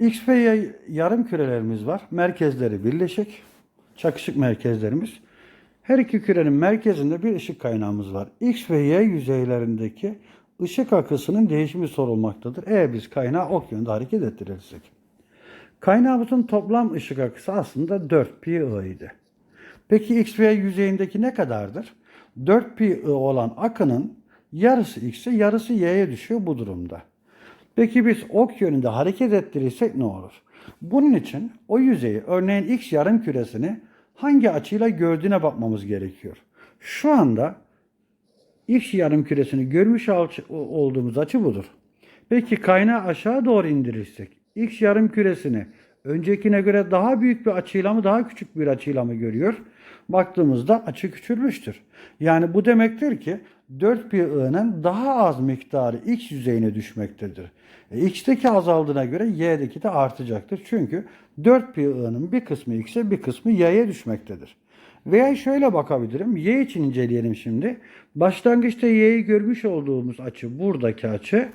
X ve Y yarım kürelerimiz var. Merkezleri birleşik. Çakışık merkezlerimiz. Her iki kürenin merkezinde bir ışık kaynağımız var. X ve Y yüzeylerindeki ışık akısının değişimi sorulmaktadır. Eğer biz kaynağı ok yönde hareket ettirirsek. Kaynağımızın toplam ışık akısı aslında 4 pi I idi. Peki X ve Y yüzeyindeki ne kadardır? 4 pi I olan akının yarısı X'e yarısı Y'ye düşüyor bu durumda. Peki biz ok yönünde hareket ettirirsek ne olur? Bunun için o yüzeyi örneğin X yarım küresini hangi açıyla gördüğüne bakmamız gerekiyor. Şu anda X yarım küresini görmüş olduğumuz açı budur. Peki kaynağı aşağı doğru indirirsek X yarım küresini öncekine göre daha büyük bir açıyla mı daha küçük bir açıyla mı görüyor? Baktığımızda açı küçülmüştür. Yani bu demektir ki 4 pi i'nin daha az miktarı x yüzeyine düşmektedir. E, x'teki azaldığına göre y'deki de artacaktır. Çünkü 4 pi i'nin bir kısmı x'e bir kısmı y'ye düşmektedir. Veya şöyle bakabilirim. Y için inceleyelim şimdi. Başlangıçta y'yi görmüş olduğumuz açı buradaki açı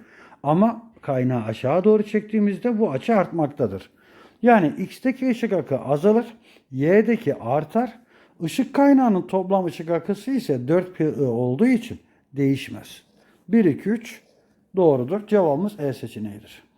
ama kaynağı aşağı doğru çektiğimizde bu açı artmaktadır. Yani x'teki ışık akı azalır, y'deki artar. Işık kaynağının toplam ışık akısı ise 4 pi olduğu için değişmez. 1 2 3 doğrudur. Cevabımız E seçeneğidir.